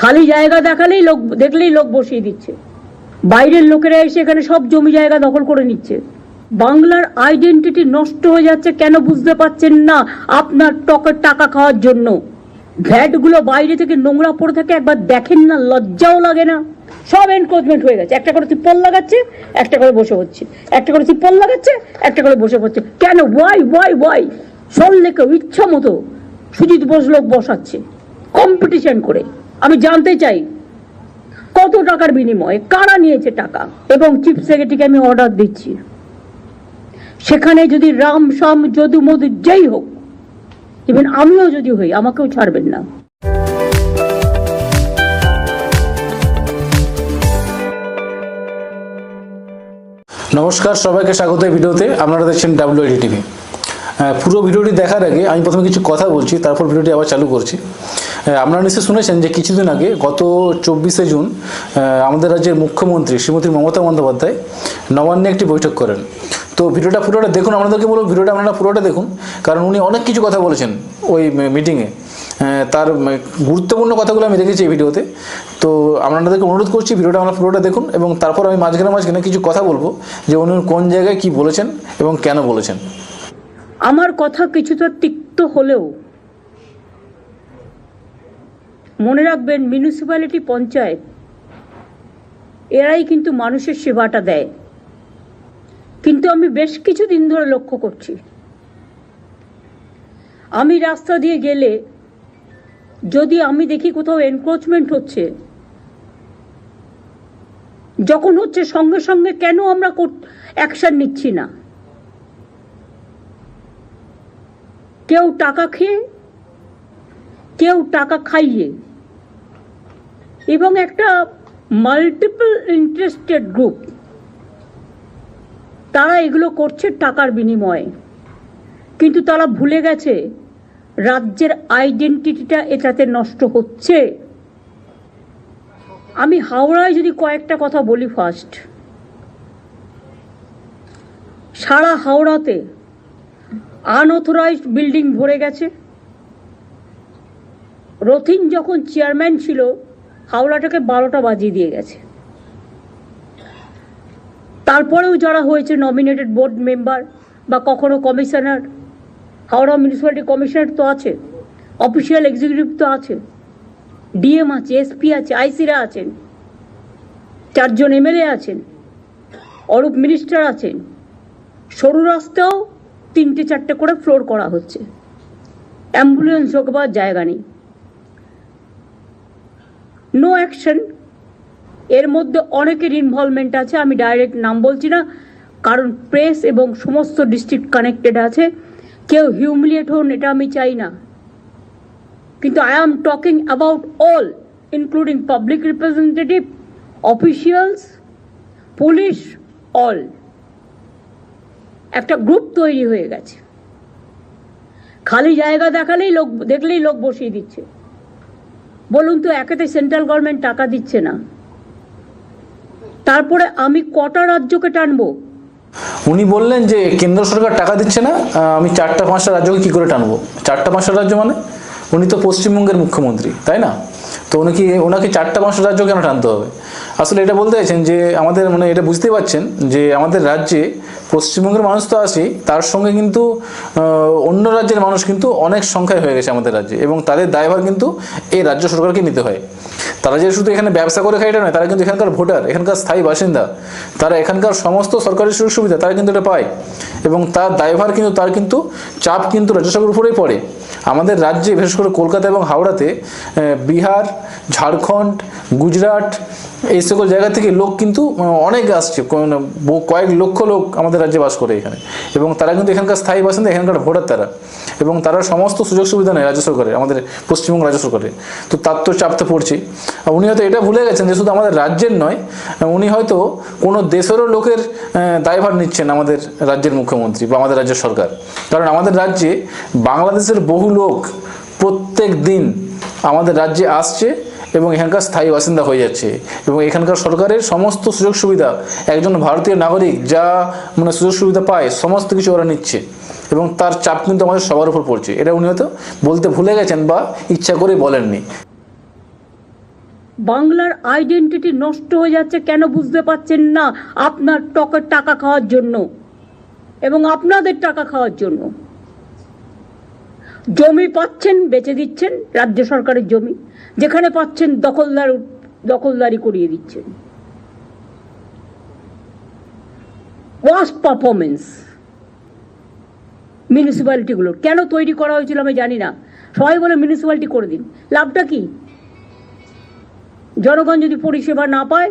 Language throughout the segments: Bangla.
খালি জায়গা দেখালেই লোক, দেখলেই লোক বসিয়ে দিচ্ছে। বাইরের লোকেরা এসে এখানে সব জমি জায়গা দখল করে নিচ্ছে। বাংলার আইডেন্টিটি নষ্ট হয়ে যাচ্ছে কেন বুঝতে পারছেন না আপনার টকের টাকা খাওয়ার জন্য। ভ্যাটগুলো বাইরে থেকে নোংরা পড়ে থাকে, একবার দেখেন না, লজ্জাও লাগে না। সব এনক্রোচমেন্ট হয়ে গেছে। একটা করে তিপ্পল লাগাচ্ছে, একটা করে বসে হচ্ছে। একটা করে তিপ্পল লাগাচ্ছে, একটা করে বসে পড়ছে কেন? ওয়াই ওয়াই ওয়াই লেখে ইচ্ছা মতো। সুজিত বোস লোক বসাচ্ছে। কম্পিটিশন করে। আমি জানতে চাই, কত টাকার বিনিময়ে কারা নিয়েছে টাকা? এবং চিফ সেক্রেটারিকে আমি অর্ডার দিচ্ছি। সেখানে যদি রাম সাম যদু, মধু যেই হোক ইভেন আমিও যদি হই, আমাকেও ছাড়বেন না। নমস্কার, সবাইকে স্বাগত ভিডিওতে। আপনারা দেখছেন ডাব্লিউআইডি টিভি পুরো ভিডিওটি দেখার আগে আমি প্রথমে কিছু কথা বলছি, তারপর ভিডিওটি আবার চালু করছি। আপনারা নিশ্চয়ই শুনেছেন যে কিছুদিন আগে, গত চব্বিশে জুন আমাদের রাজ্যের মুখ্যমন্ত্রী শ্রীমতী মমতা বন্দ্যোপাধ্যায় নবান্নে একটি বৈঠক করেন। তো ভিডিওটা পুরোটা দেখুন আপনাদেরকে বলব ভিডিওটা, আপনারা পুরোটা দেখুন, কারণ উনি অনেক কিছু কথা বলেছেন ওই মিটিংয়ে। তার গুরুত্বপূর্ণ কথাগুলো আমি দেখেছি এই ভিডিওতে। তো আপনাদেরকে অনুরোধ করছি, ভিডিওটা আমরা পুরোটা দেখুন এবং তারপর আমি মাঝখানে মাঝখানে কিছু কথা বলব যে উনি কোন জায়গায় কি বলেছেন এবং কেন বলেছেন। আমার কথা কিছুটা তিক্ত হলেও মনে রাখবেন মিউনিসিপ্যালিটি পঞ্চায়েত, এরাই কিন্তু মানুষের সেবাটা দেয়। কিন্তু আমি বেশ কিছুদিন ধরে লক্ষ্য করছি। আমি রাস্তা দিয়ে গেলে যদি আমি দেখি কোথাও এনক্রোচমেন্ট হচ্ছে, যখন হচ্ছে সঙ্গে সঙ্গে কেন আমরা অ্যাকশন নিচ্ছি না? কেউ টাকা খেয়ে, কেউ টাকা খাইয়ে। এবং একটা মাল্টিপল ইন্টারেস্টেড গ্রুপ তারা এগুলো করছে টাকার বিনিময়ে। কিন্তু তারা ভুলে গেছে, রাজ্যের আইডেন্টিটিটা এটাতে নষ্ট হচ্ছে। আমি হাওড়ায় যদি কয়েকটা কথা বলি ফার্স্ট সারা হাওড়াতে আনঅথরাইজড বিল্ডিং ভরে গেছে। রথিন যখন চেয়ারম্যান ছিল হাওড়াটাকে বারোটা বাজিয়ে দিয়ে গেছে। তারপরেও যারা হয়েছে নমিনেটেড বোর্ড মেম্বার বা কখনো কমিশনার হাওড়া মিউনিসিপ্যালিটি কমিশনার তো আছে অফিসিয়াল এক্সিকিউটিভ তো আছে ডিএম আছে এসপি আছে আইসিরা আছেন, চারজন এমএলএ আছেন, অরূপ মিনিস্টার আছেন, সরু রাস্তাও তিনটে চারটে করে ফ্লোর করা হচ্ছে। অ্যাম্বুলেন্স ঢোকবার জায়গা নেই। নো অ্যাকশন এর মধ্যে অনেকের ইনভলভমেন্ট আছে, আমি ডাইরেক্ট নাম বলছি না, কারণ প্রেস এবং সমস্ত ডিস্ট্রিক্ট কানেক্টেড আছে। কেউ হিউমিলিয়েট হন, এটা আমি চাই না। কিন্তু I am talking about all including public representative officials police all একটা গ্রুপ তৈরি হয়ে গেছে। খালি জায়গা দেখালেই লোক, দেখলেই লোক বসিয়ে দিচ্ছে। বলুন তো, একেতে সেন্ট্রাল গভর্নমেন্ট টাকা দিচ্ছে না। তারপরে আমি কটা রাজ্যকে টানবো? উনি বললেন যে, কেন্দ্র সরকার টাকা দিচ্ছে না আমি চারটা পাঁচটা রাজ্যকে কী করে টানবো? চারটা পাঁচটা রাজ্য মানে? উনি তো পশ্চিমবঙ্গের মুখ্যমন্ত্রী, তাই না? তো উনি কি ওনাকে চারটা পাঁচটা রাজ্য কেন টানতে হবে? আসলে এটা বলতে চাইছেন যে আমাদের মানে এটা বুঝতেই পারছেন যে আমাদের রাজ্যে পশ্চিমবঙ্গের মানুষ তো আছেই, তার সঙ্গে কিন্তু অন্য রাজ্যের মানুষ কিন্তু অনেক সংখ্যায় হয়ে গেছে আমাদের রাজ্যে এবং তাদের দায়ভার কিন্তু এই রাজ্য সরকারকে নিতে হয়। তারা যে শুধু এখানে ব্যবসা করে খায় এটা নয়, তারা কিন্তু এখানকার ভোটার, এখানকার স্থায়ী বাসিন্দা, তারা এখানকার সমস্ত সরকারি সুযোগ সুবিধা তারা কিন্তু এটা পায় এবং তার দায়ভার কিন্তু, তার কিন্তু চাপ কিন্তু রাজ্য সরকারের উপরেই পড়ে। আমাদের রাজ্যে, বিশেষ করে কলকাতা এবং হাওড়াতে বিহার ঝাড়খণ্ড, গুজরাট, এই সকল জায়গা থেকে লোক কিন্তু অনেক আসছে। বহু- কয়েক লক্ষ লোক আমাদের রাজ্যে বাস করে এখানে। এবং তারা কিন্তু এখানকার স্থায়ী বাসিন্দা, এখানকার ভোটার তারা। এবং তারা সমস্ত সুযোগ সুবিধা নেয় রাজ্য সরকারের, আমাদের পশ্চিমবঙ্গ রাজ্য সরকারের। তো তার তো চাপ তো পড়ছেই। আর উনি হয়তো এটা ভুলে গেছেন যে শুধু আমাদের রাজ্যের নয়, উনি হয়তো কোনো দেশেরও লোকের দায়ভার নিচ্ছেন আমাদের রাজ্যের মুখ্যমন্ত্রী বা আমাদের রাজ্যের সরকার। কারণ আমাদের রাজ্যে বাংলাদেশের বহু লোক প্রত্যেক দিন আমাদের রাজ্যে আসছে এবং এখানকার স্থায়ী বাসিন্দা হয়ে যাচ্ছে এবং এখানকার সরকারের সমস্ত সুযোগ সুবিধা, একজন ভারতীয় নাগরিক যা মানে সুযোগ সুবিধা পায়, সমস্ত কিছু ওরা নিচ্ছে এবং তার চাপ কিন্তু আমাদের সবার উপর পড়ছে। এটা উনি হয়তো বলতে ভুলে গেছেন বা ইচ্ছা করে বলেননি। বাংলার আইডেন্টিটি নষ্ট হয়ে যাচ্ছে কেন বুঝতে পারছেন না? আপনার টকের টাকা খাওয়ার জন্য এবং আপনাদের টাকা খাওয়ার জন্য। জমি পাচ্ছেন, বেচে দিচ্ছেন, রাজ্য সরকারের জমি। যেখানে পাচ্ছেন, দখলদার, দখলদারি করিয়ে দিচ্ছেন। ওয়াস্ট পারফরমেন্স মিউনিসিপ্যালিটিগুলোর কেন তৈরি করা হয়েছিল আমি জানি না। সবাই বলে মিউনিসিপ্যালিটি করে দিন। লাভটা কি? জনগণ যদি পরিষেবা না পায়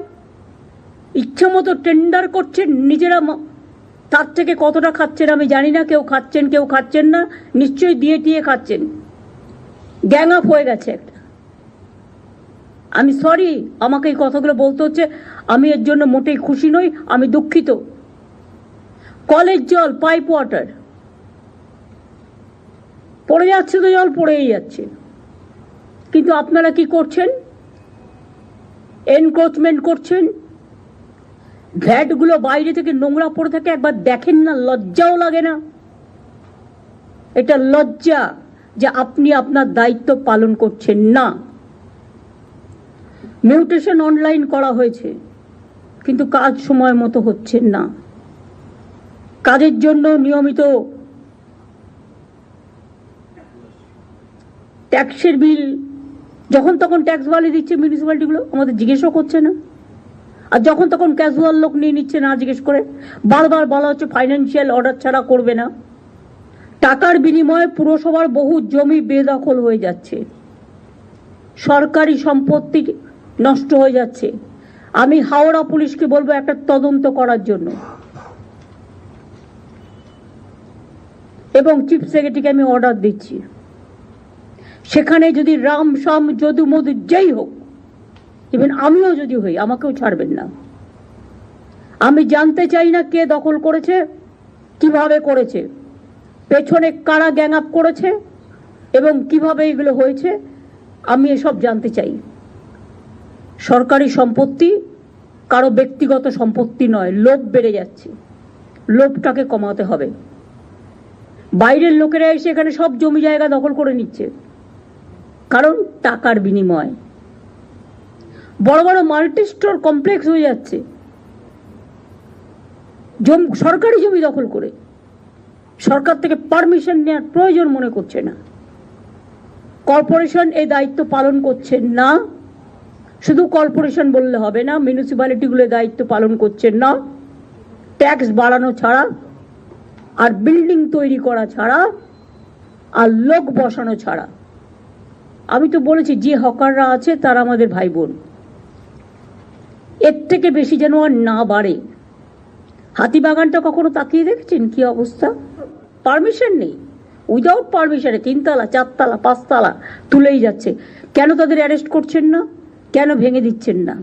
ইচ্ছে মতো টেন্ডার করছেন, নিজেরা তার থেকে কতটা খাচ্ছেন আমি জানি না, কেউ খাচ্ছেন কেউ খাচ্ছেন না, নিশ্চয়ই দিয়ে টিয়ে খাচ্ছেন। গ্যাং আপ হয়ে গেছে একটা। আমি সরি আমাকে এই কথাগুলো বলতে হচ্ছে, আমি এর জন্য মোটেই খুশি নই, আমি দুঃখিত। কলের জল পাইপ ওয়াটার পড়ে যাচ্ছে তো জল, পড়েই যাচ্ছে। কিন্তু আপনারা কি করছেন? এনক্রোচমেন্ট করছেন? ভ্যাটগুলো বাইরে থেকে নোংরা পড়ে থাকে, একবার দেখেন না, লজ্জাও লাগে না। এটা লজ্জা যে আপনি আপনার দায়িত্ব পালন করছেন না। মিউটেশন অনলাইন করা হয়েছে, কিন্তু কাজ সময় মতো হচ্ছে না। কাজের জন্য নিয়মিত ট্যাক্সের বিল, যখন তখন ট্যাক্স বাড়িয়ে দিচ্ছে মিউনিসিপ্যালিটিগুলো আমাদের জিজ্ঞেসও করছে না। আর যখন তখন ক্যাজুয়াল লোক নিয়ে নিচ্ছে না জিজ্ঞেস করে, বারবার বলা হচ্ছে ফাইন্যান্সিয়াল অর্ডার ছাড়া করবে না। টাকার বিনিময়ে পুরসভার বহু জমি বেদখল হয়ে যাচ্ছে। সরকারি সম্পত্তি নষ্ট হয়ে যাচ্ছে। আমি হাওড়া পুলিশকে বলব একটা তদন্ত করার জন্য। এবং চিফ সেক্রেটারিকে আমি অর্ডার দিচ্ছি। সেখানে যদি রাম সাম যদু মধু যেই হোক ইভেন আমিও যদি হই, আমাকেও ছাড়বেন না। আমি জানতে চাই না কে দখল করেছে, কীভাবে করেছে, পেছনে কারা গ্যাং আপ করেছে, এবং কীভাবে এগুলো হয়েছে, আমি এসব জানতে চাই। সরকারি সম্পত্তি কারও ব্যক্তিগত সম্পত্তি নয়, লোভ বেড়ে যাচ্ছে। লোভটাকে কমাতে হবে। বাইরের লোকেরা এসে এখানে সব জমি জায়গা দখল করে নিচ্ছে। কারণ টাকার বিনিময়। বড় বড় মাল্টি স্টোর কমপ্লেক্স হয়ে যাচ্ছে। জম, সরকারি জমি দখল করে। সরকার থেকে পারমিশন নেওয়ার প্রয়োজন মনে করছে না। কর্পোরেশন এই দায়িত্ব পালন করছে না। শুধু কর্পোরেশন বললে হবে না মিউনিসিপ্যালিটিগুলো দায়িত্ব পালন করছে না। ট্যাক্স বাড়ানো ছাড়া আর বিল্ডিং তৈরি করা ছাড়া আর লোক বসানো ছাড়া। আমি তো বলেছি, যে হকাররা আছে তারা আমাদের ভাই বোন এর থেকে বেশি যেন আর না বাড়ে। হাতিবাগানটা কখনো তাকিয়ে দেখেছেন? কি অবস্থা? পারমিশন নেই। উইদাউট পারমিশনে তিনতলা, চারতলা, পাঁচতলা তুলেই যাচ্ছে। কেন তাদের অ্যারেস্ট করছেন না? কেন ভেঙে দিচ্ছেন না?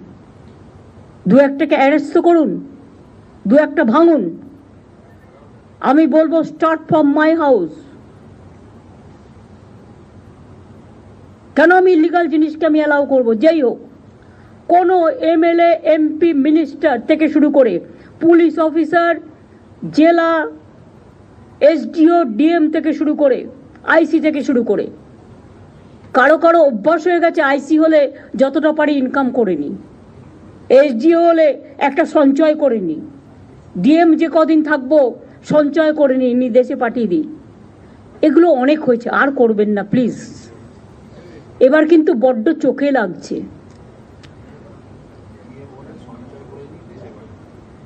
দু একটাকে অ্যারেস্ট তো করুন। দু একটা ভাঙুন। আমি বলব স্টার্ট ফ্রম মাই হাউস কেন আমি ইলিগাল জিনিসকে আমি অ্যালাউ করব? যাই হোক। কোনো এমএলএ এমপি মিনিস্টার থেকে শুরু করে পুলিশ অফিসার জেলা এসডিও ডিএম থেকে শুরু করে আইসি থেকে শুরু করে। কারও কারও অভ্যাস হয়ে গেছে আইসি হলে যতটা পারি ইনকাম করে নি এসডিও হলে একটা সঞ্চয় করে নি ডিএম যে কদিন থাকব সঞ্চয় করে নিই নি দেশে পাঠিয়ে দিই। এগুলো অনেক হয়েছে, আর করবেন না প্লিজ এবার কিন্তু বড্ড চোখে লাগছে।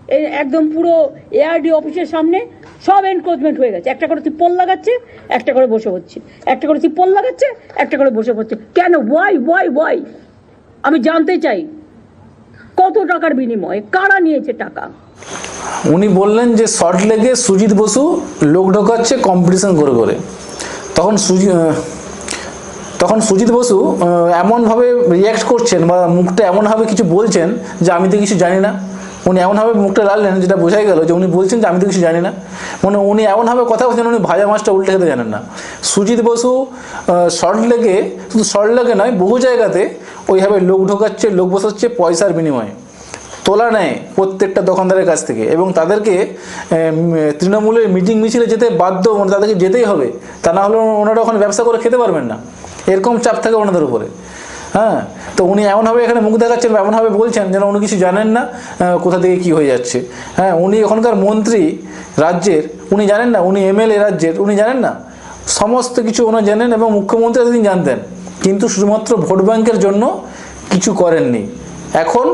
এই একদম পুরো এআরডি অফিসের সামনে সব এনক্রোচমেন্ট হয়ে গেছে। একটা করে তুই তিপ্পল লাগাচ্ছে একটা করে বসে হচ্ছে একটা করে তুই তিপ্পল লাগাচ্ছে একটা করে বসে পড়ছে কেন? ওয়াই ওয়াই ওয়াই আমি জানতে চাই, কত টাকার বিনিময়ে? কারা নিয়েছে টাকা? উনি বললেন যে শর্ট লেগে সুজিত বসু লোক ঢোকাচ্ছে কম্পিটিশন করে করে। তখন সুজি তখন সুজিত বসু এমনভাবে রিয়াক্ট করছেন বা মুখটা এমনভাবে কিছু বলছেন যে আমি তো কিছু জানি না। উনি এমনভাবে মুখটা লাললেন যেটা বোঝাই গেল যে উনি বলছেন যে আমি তো কিছু জানি না। মানে উনি এমনভাবে কথা বলছেন উনি ভাজা মাছটা উল্টে খেতে জানেন না। সুজিত বসু শর্ট লেগে শুধু লেগে নয়, বহু জায়গাতে ওইভাবে লোক ঢোকাচ্ছে, লোক বসাচ্ছে পয়সার বিনিময়ে। তোলা নেয় প্রত্যেকটা দোকানদারের কাছ থেকে এবং তাদেরকে তৃণমূলের মিটিং মিছিলে যেতে বাধ্য মানে তাদেরকে যেতেই হবে। তা না হলে ওনারা ওখানে ব্যবসা করে খেতে পারবেন না। এরকম চাপ থাকে ওনাদের উপরে। হ্যাঁ তো উনি এমনভাবে এখানে মুখ দেখাচ্ছেন এমনভাবে বলছেন যেন উনি কিছু জানেন না কোথা থেকে কী হয়ে যাচ্ছে। হ্যাঁ উনি এখনকার মন্ত্রী রাজ্যের, উনি জানেন না, উনি এমএলএ রাজ্যের, উনি জানেন না। সমস্ত কিছু ওনারা জানেন এবং মুখ্যমন্ত্রী এতদিন জানতেন, কিন্তু শুধুমাত্র ভোট ব্যাংকের জন্য কিছু করেননি। এখন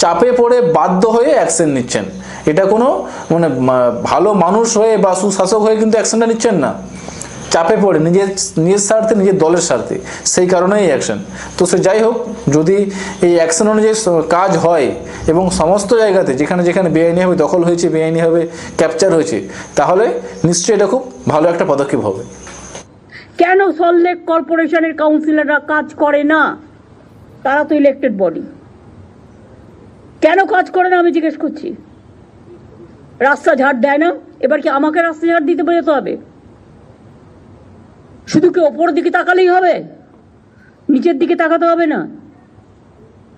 চাপে পড়ে বাধ্য হয়ে অ্যাকশন নিচ্ছেন। এটা কোনো মানে ভালো মানুষ হয়ে বা সুশাসক হয়ে কিন্তু অ্যাকশনটা নিচ্ছেন না। চাপে পড়ে, নিজের নিজের স্বার্থে, নিজের দলের স্বার্থে, সেই কারণেই অ্যাকশন তো সে যাই হোক, যদি এই অ্যাকশন অনুযায়ী কাজ হয় এবং সমস্ত জায়গাতে যেখানে যেখানে বেআইনিভাবে দখল হয়েছে বেআইনিভাবে ক্যাপচার হয়েছে, তাহলে নিশ্চয়ই এটা খুব ভালো একটা পদক্ষেপ হবে। কেন সল্টলেক কর্পোরেশনের কাউন্সিলররা কাজ করে না? তারা তো ইলেক্টেড বডি কেন কাজ করে না আমি জিজ্ঞেস করছি? রাস্তা ঝাড় দেয় না? এবার কি আমাকে রাস্তা ঝাড় দিতে বেরোতে হবে? শুধু কি ওপরের দিকে তাকালেই হবে? নিচের দিকে তাকাতে হবে না।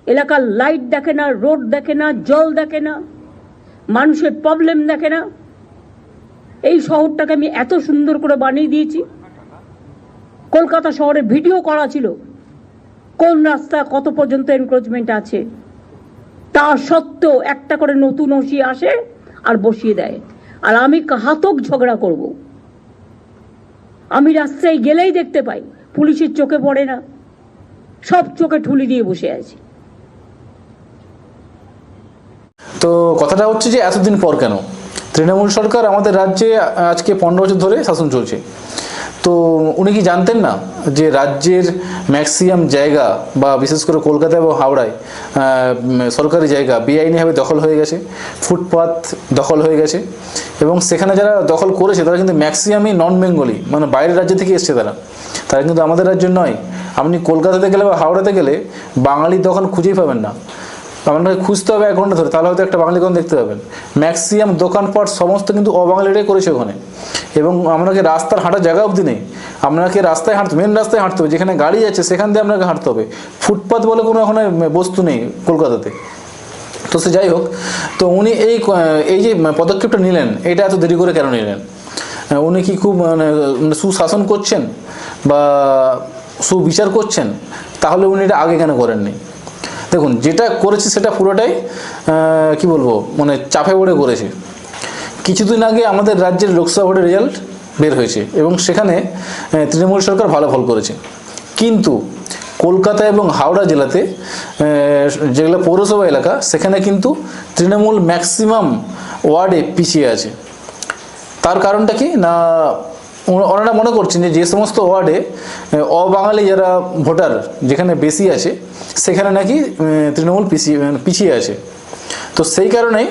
এলাকার লাইট দেখে না রোড দেখে না, জল দেখে না, মানুষের প্রবলেম দেখে না। এই শহরটাকে আমি এত সুন্দর করে বানিয়ে দিয়েছি। কলকাতা শহরে ভিডিও করা ছিল। কোন রাস্তা, কত পর্যন্ত এনক্রোচমেন্ট আছে? তা সত্ত্বেও একটা করে নতুন ওসি আসে আর বসিয়ে দেয়। আর আমি ঘাতক ঝগড়া করব। আমি রাস্তায় গেলেই দেখতে পাই, পুলিশের চোখে পড়ে না। সব চোখে ঠুলি দিয়ে বসে আছে। তো কথাটা হচ্ছে যে এতদিন পর কেন? তৃণমূল সরকার আমাদের রাজ্যে আজকে পনেরো বছর ধরে শাসন চলছে। তো উনি কি জানতেন না যে রাজ্যের ম্যাক্সিমাম জায়গা বা বিশেষ করে কলকাতা এবং হাওড়ায় সরকারি জায়গা বেআইনিভাবে দখল হয়ে গেছে ফুটপাথ দখল হয়ে গেছে এবং সেখানে যারা দখল করেছে তারা কিন্তু ম্যাক্সিমামই নন বেঙ্গলি মানে বাইরের রাজ্য থেকে এসছে তারা। তারা কিন্তু আমাদের রাজ্য নয়। আপনি কলকাতাতে গেলে বা হাওড়াতে গেলে বাঙালির দখল খুঁজেই পাবেন না। আপনাকে খুঁজতে হবে এক ঘণ্টা ধরে, তাহলে হয়তো একটা বাঙালি দোকান দেখতে পাবেন। ম্যাক্সিমাম দোকানপাট সমস্ত কিন্তু অবাঙালিরাই করেছে ওখানে। এবং আপনাকে রাস্তার হাঁটার জায়গা অবধি নেই। আপনাকে রাস্তায় হাঁটতে মেন রাস্তায় হাঁটতে হবে, যেখানে গাড়ি আছে সেখান দিয়ে আপনাকে হাঁটতে হবে। ফুটপাথ বলে কোনো ওখানে বস্তু নেই কলকাতাতে। তো সে যাই হোক, তো উনি এই এই যে পদক্ষেপটা নিলেন, এটা এত দেরি করে কেন নিলেন? উনি কি খুব মানে মানে সুশাসন করছেন বা সুবিচার করছেন? তাহলে উনি এটা আগে কেন করেননি? দেখুন, যেটা করেছে সেটা পুরোটাই কি বলব মানে চাপে পড়ে করেছে। কিছুদিন আগে আমাদের রাজ্যের লোকসভা ভোটের রেজাল্ট বের হয়েছে এবং সেখানে তৃণমূল সরকার ভালো ফল করেছে। কিন্তু কলকাতা এবং হাওড়া জেলাতে যেগুলো পৌরসভা এলাকা, সেখানে কিন্তু তৃণমূল ম্যাক্সিমাম ওয়ার্ডে পিছিয়ে আছে। তার কারণটা কি? না ওনারা মনে করছেন যে যে সমস্ত ওয়ার্ডে অবাঙালি যারা ভোটার যেখানে বেশি আছে সেখানে নাকি তৃণমূল পিছিয়ে পিছিয়ে আছে। তো সেই কারণেই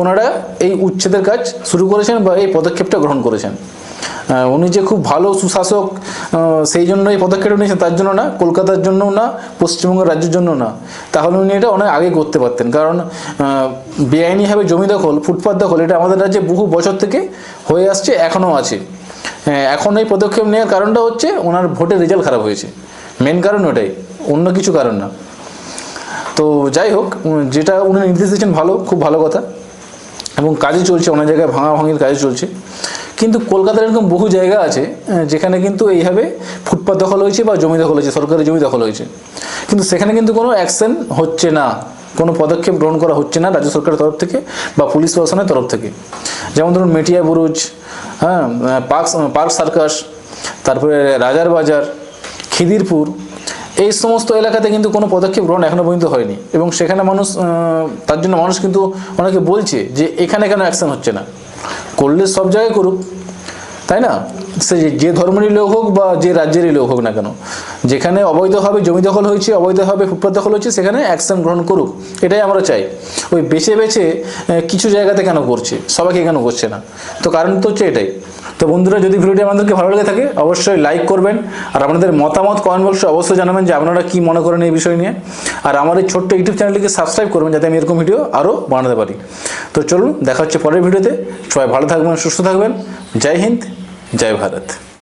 ওনারা এই উচ্ছেদের কাজ শুরু করেছেন বা এই পদক্ষেপটা গ্রহণ করেছেন। উনি যে খুব ভালো সুশাসক সেই জন্য এই পদক্ষেপটা নিয়েছেন, তার জন্য না, কলকাতার জন্যও না পশ্চিমবঙ্গ রাজ্যের জন্য না। তাহলে উনি এটা অনেক আগে করতে পারতেন। কারণ বেআইনিভাবে জমি দখল, ফুটপাত দখল, এটা আমাদের রাজ্যে বহু বছর থেকে হয়ে আসছে, এখনও আছে। এখন এই পদক্ষেপ নেওয়ার কারণটা হচ্ছে ওনার ভোটের রেজাল্ট খারাপ হয়েছে। মেন কারণ ওটাই, অন্য কিছু কারণ না। তো যাই হোক যেটা উনি নির্দেশ দিয়েছেন ভালো, খুব ভালো কথা। এবং কাজে চলছে, অনেক জায়গায় ভাঙা ভাঙির কাজে চলছে। কিন্তু কলকাতার এরকম বহু জায়গা আছে যেখানে কিন্তু এইভাবে ফুটপাত দখল হয়েছে বা জমি দখল হয়েছে সরকারি জমি দখল হয়েছে। কিন্তু সেখানে কিন্তু কোনো অ্যাকশন হচ্ছে না। কোনো পদক্ষেপ গ্রহণ করা হচ্ছে না রাজ্য সরকারের তরফ থেকে বা পুলিশ প্রশাসনের তরফ থেকে। যেমন ধরুন মেটিয়া বুরুজ হ্যাঁ পার্ক পার্ক সার্কাস, তারপরে রাজার বাজার, খিদিরপুর, এই সমস্ত এলাকাতে কিন্তু কোনো পদক্ষেপ গ্রহণ এখনও পর্যন্ত হয়নি। এবং সেখানে মানুষ তার জন্য মানুষ কিন্তু অনেকে বলছে যে এখানে কেন অ্যাকশন হচ্ছে না। করলে সব জায়গায় করুক, তাই না? সে যে- ধর্মেরই লোক হোক বা যে রাজ্যেরই লোক হোক না কেন, যেখানে অবৈধভাবে জমি দখল হয়েছে অবৈধভাবে ফুটপাত দখল হয়েছে, সেখানে অ্যাকশন গ্রহণ করুক। এটাই আমরা চাই। ওই বেছে বেছে কিছু জায়গাতে কেন করছে? সবাইকে কেন করছে না? তো কারণ তো হচ্ছে এটাই। তো বন্ধুরা, যদি ভিডিওটি আমাদেরকে ভালো লেগে থাকে, অবশ্যই লাইক করবেন। আর আপনাদের মতামত কমেন্ট বক্সে অবশ্যই জানাবেন যে আপনারা কি মনে করেন এই বিষয় নিয়ে। আর আমার এই ছোট্ট ইউটিউব চ্যানেলটিকে সাবস্ক্রাইব করবেন, যাতে আমি এরকম ভিডিও আরও বানাতে পারি। তো চলুন, দেখা হচ্ছে পরের ভিডিওতে। সবাই ভালো থাকবেন, সুস্থ থাকবেন। জয় হিন্দ। জয় ভারত